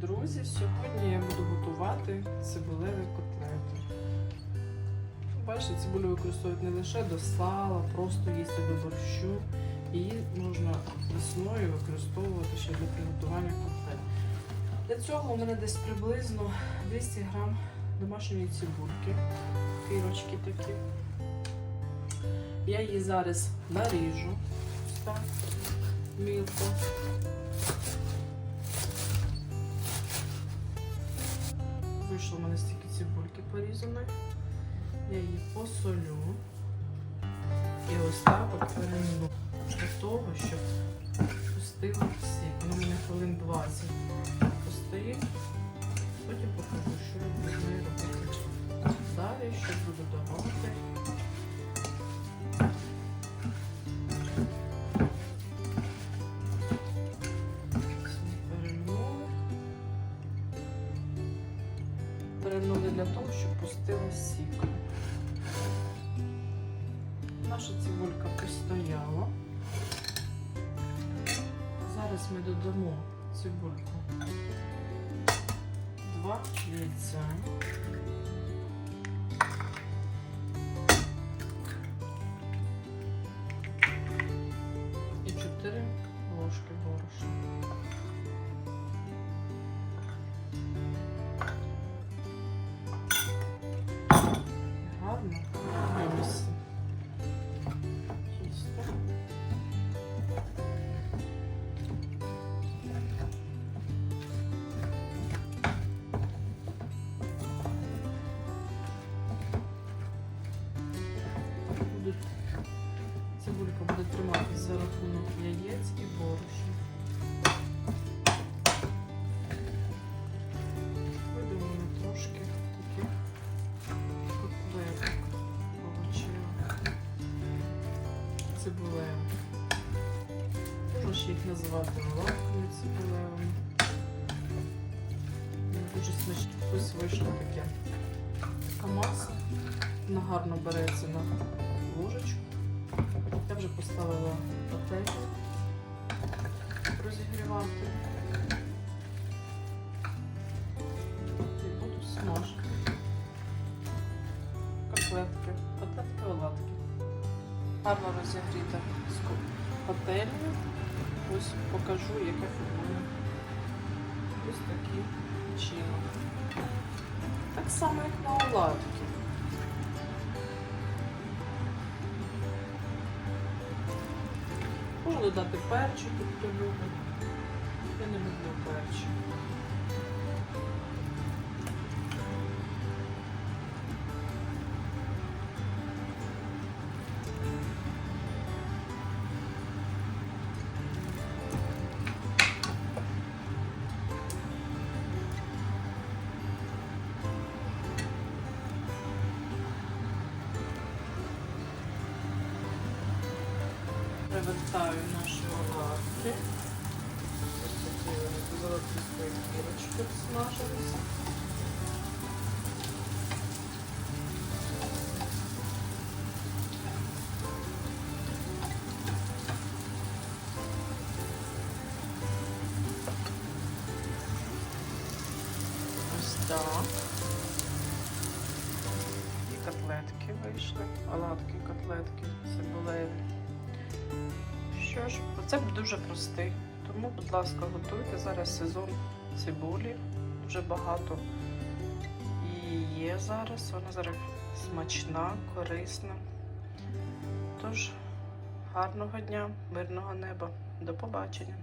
друзі! Сьогодні я буду готувати цибулеві котлети. Бачите, цибулю використовують не лише до сала, просто їсти до борщу. Її можна весною використовувати ще для приготування котлет. Для цього у мене десь приблизно 200 грам домашньої цибульки, кірочки такі. Я її зараз наріжу мілко. Вийшло в мене стільки цибульки порізаної. Я її посолю. І ось так от переміну для того, щоб пустила всі. Воно мене хвилин 20 постоїть. Потім покажу, що я буду робити. Далі що буду давати. Перемнули для того, щоб пустила сік. Наша цибулька постояла. Зараз ми додамо цибульку два яйця. І чотири ложки борошна. Гарно цибулевих. Можна ще їх називати лапками цибулевими. Дуже смачні. Ось вийшло таке. Така маса. Вона гарно береться на ложечку. Я вже поставила пательню розігрівати. І буду смажити. Котлетки. Котлетки оладки. Гарно розігріта пательню. Ось покажу, яке формує. Ось такий чином. Так само, як на оладки. Можна додати перчик, хто любить. Я не люблю перчик. Привертаю наші оладки. Ось такі вони золотистої кірочки смажилися. Так. І котлетки вийшли. Оладки, котлетки, цибулеві. Що ж, рецепт дуже простий. Тому, будь ласка, готуйте. Зараз сезон цибулі. Дуже багато і є зараз. Вона зараз смачна, корисна. Тож, гарного дня, мирного неба. До побачення.